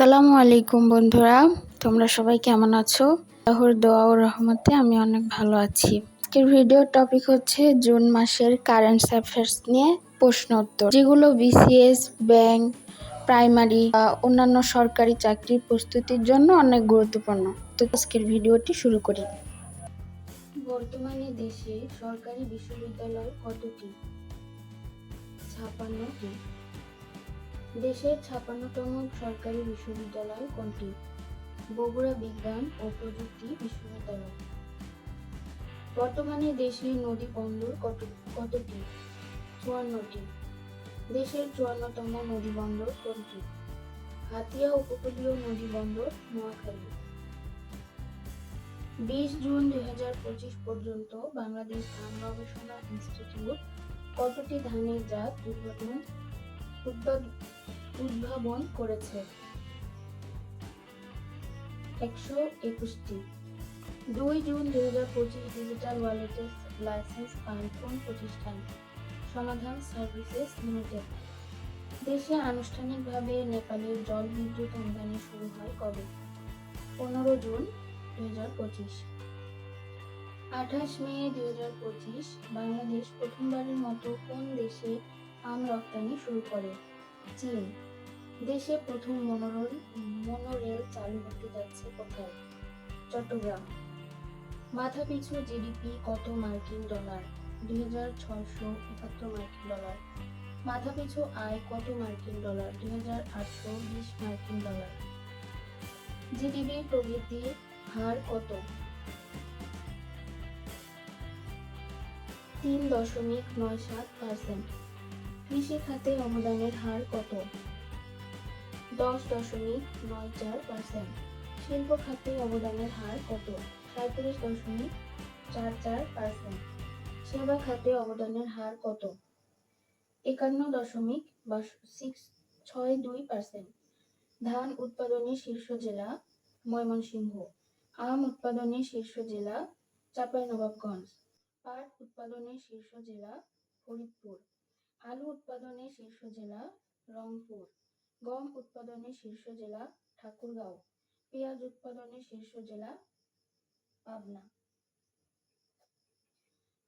আসসালামু আলাইকুম বন্ধুরা, তোমরা সবাই কেমন আছো? আল্লাহর দোয়া ও রহমতে আমি অনেক ভালো আছি। আজকের ভিডিওর টপিক হচ্ছে জুন মাসের কারেন্ট অ্যাফেয়ার্স নিয়ে প্রশ্ন উত্তর। যেগুলো বিসিএস ব্যাংক প্রাইমারি বা অন্যান্য সরকারি চাকরির প্রস্তুতির জন্য অনেক গুরুত্বপূর্ণ। তো আজকের ভিডিওটি শুরু করি। বর্তমানে দেশে সরকারি বিশ্ববিদ্যালয় কতটি? ছাপান্নটি দেশের ছাপান্নতম সরকারি বিশ্ববিদ্যালয় কোনটি? বগুড়া বিজ্ঞান ও প্রযুক্তি বিশ্ববিদ্যালয়। বর্তমানে দেশের নদী বন্দর কত কতটি? চুয়ান্নটি। দেশের চুয়ান্নতম নদী বন্দর কোনটি? হাতিয়া উপকূলীয় নদী বন্দর, নোয়াখালী। বিশ জুন দুই হাজার পঁচিশ পর্যন্ত বাংলাদেশ ধান গবেষণা ইনস্টিটিউট কতটি ধানের জাত উদ্ভাব- উদ্ভাবন করেছে। একশো একুশটি। দুই জুন দুই হাজার পঁচিশ ডিজিটাল ওয়ালেটের লাইসেন্স পান কোন প্রতিষ্ঠান? সমাধান সার্ভিসেস লিমিটেড। দেশে আনুষ্ঠানিকভাবে নেপালের জল বিদ্যুৎ অনুদানে শুরু হয় কবে? পনেরো জুন দুই হাজার পঁচিশ। আঠাশ মে দুই হাজার পঁচিশ, বাংলাদেশ প্রথমবারের মতো কোন দেশে আম রপ্তানি শুরু করে। চীন, দেশে প্রথম মনোরেল মনোরেল চালু হতে যাচ্ছে কোথায়? চট্টগ্রাম, মাথাপিছু জিডিপি কত মার্কিন ডলার? দুই হাজার ছয়শো একাত্তর মার্কিন ডলার। মাথাপিছু আয় কত মার্কিন ডলার? দুই হাজার আটশো বিশ মার্কিন ডলার। জিডিপি প্রবৃদ্ধির হার কত? তিন দশমিক নয় সাত পার্সেন্ট। কৃষি খাতে অবদানের হার কত? দশ দশমিক নয় চার পার্সেন্ট শিল্প খাতে অবদানের হার কত? সাঁত্রিশ দশমিক চার চার পার্সেন্ট সেবা খাতে অবদানের হার কত? একান্ন দশমিক সিক্স ছয় দুই পার্সেন্ট ধান উৎপাদনে শীর্ষ জেলা ময়মনসিংহ। আম উৎপাদনে শীর্ষ জেলা চাঁপাইনবাবগঞ্জ। পাট উৎপাদনে শীর্ষ জেলা ফরিদপুর। আলু উৎপাদনে শীর্ষ জেলা রংপুর, গম উৎপাদনে শীর্ষ জেলা ঠাকুরগাঁও, পেঁয়াজ উৎপাদনে শীর্ষ জেলা পাবনা।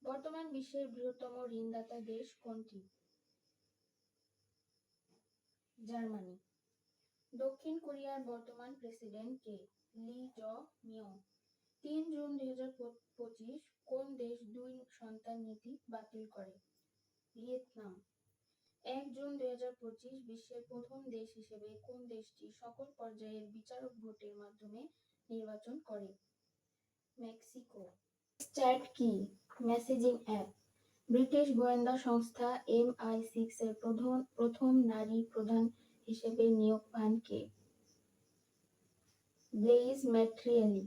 বর্তমান বিশ্বের বৃহত্তম ঋণদাতা দেশ কোনটি? জার্মানি। দক্ষিণ কোরিয়ার বর্তমান প্রেসিডেন্ট কে? লি জ মিয়ং তিন জুন দুই হাজার পঁচিশ কোন দেশ দুই সন্তান নীতি বাতিল করে? ভিয়েতনাম। এক জুন দুই হাজার পঁচিশ বিশ্বের প্রথম দেশ হিসেবে কোন দেশটি সকল পর্যায়ের বিচারক ভোটের মাধ্যমে নির্বাচন করে? মেক্সিকো। চ্যাট কি? Messaging app. ব্রিটিশ গোয়েন্দা সংস্থা এম আই সিক্স এর প্রধান, প্রথম নারী প্রধান হিসেবে নিয়োগ পান কে? ব্লেইজ ম্যাট্রিয়ালি।